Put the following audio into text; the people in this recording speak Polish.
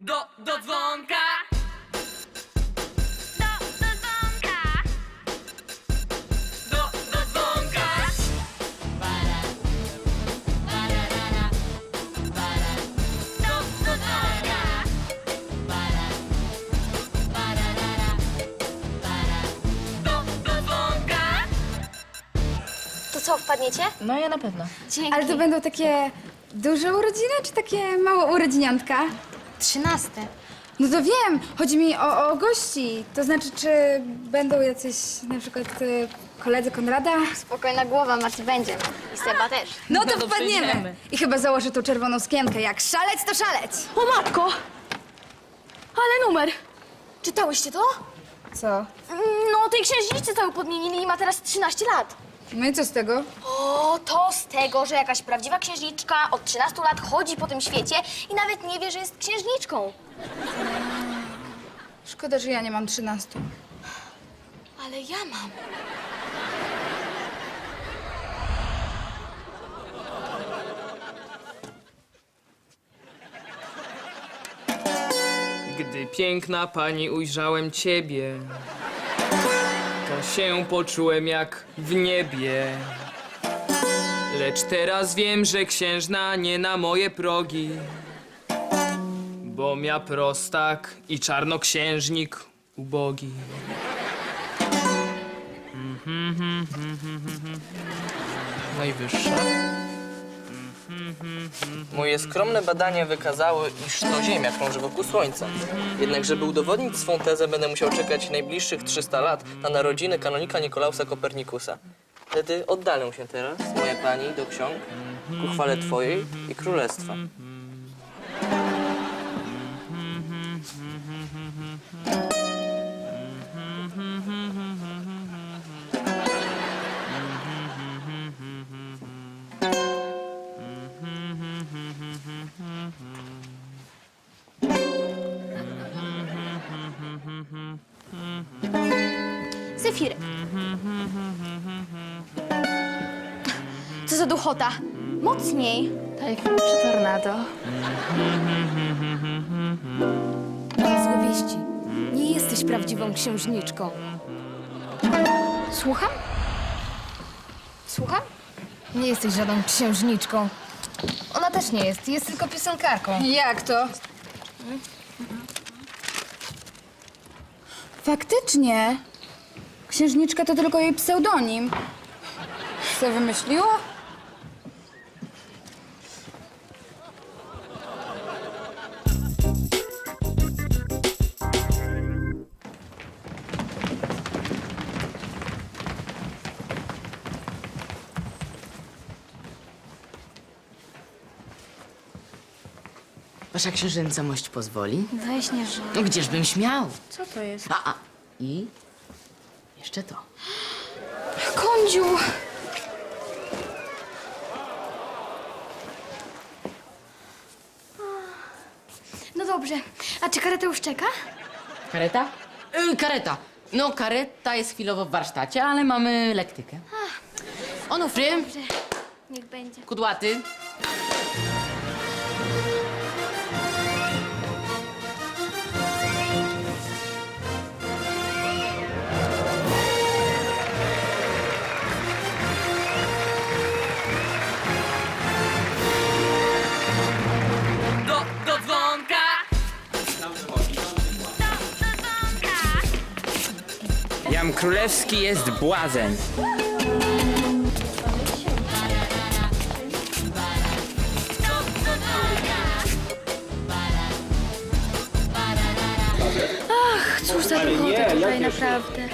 Do, do dzwonka! Do, do dzwonka. Do, do dzwonka! Do, do dzwonka. Do, do dzwonka! To co, wpadniecie? No ja na pewno. Dzięki. Ale to będą takie duże urodziny, czy takie małe urodziniątka? Trzynaste. No to wiem, chodzi mi o, o gości. To znaczy, czy będą jacyś na przykład y, koledzy Konrada? Spokojna głowa, Marty będzie. I Seba też. No to No to wpadniemy. przyjdziemy. I chyba założę tą czerwoną skienkę. Jak szalec, to szalec. O matko! Ale numer! Czytałyście to? Co? No, tej księżniczce całą podmienili i ma teraz 13 lat. No i co z tego? O, to z tego, że jakaś prawdziwa księżniczka od 13 lat chodzi po tym świecie i nawet nie wie, że jest księżniczką. Szkoda, że ja nie mam 13. Ale ja mam. Gdy piękna pani ujrzałem ciebie, się poczułem jak w niebie. Lecz teraz wiem, że księżna nie na moje progi, bo mia prostak i czarnoksiężnik ubogi. Najwyższa. Moje skromne badania wykazały, iż to Ziemia krąży wokół Słońca. Jednak, żeby udowodnić swą tezę, będę musiał czekać najbliższych 300 lat na narodziny kanonika Nikolausa Kopernikusa. Wtedy oddalę się teraz, moja pani, do ksiąg, ku chwale Twojej i Królestwa. Zefir. Co za duchota? Mocniej. Tajfun czy tornado? Złe wieści. Nie jesteś prawdziwą księżniczką. Słucham? Słucham? Nie jesteś żadną księżniczką. Ona też nie jest. Jest tylko piosenkarką. Jak to? Faktycznie. Księżniczka to tylko jej pseudonim. Co wymyśliła? Wasza księżęca mość pozwoli? Weź nie żal. No gdzieżbym śmiał? Co to jest? A, a, i jeszcze to. Kądziu! No dobrze. A czy kareta już czeka? Kareta? Y, kareta. No, kareta jest chwilowo w warsztacie, ale mamy lektykę. Onufry, Niech będzie. kudłaty. Jam Królewski jest błazen. Cóż za duchota tutaj naprawdę.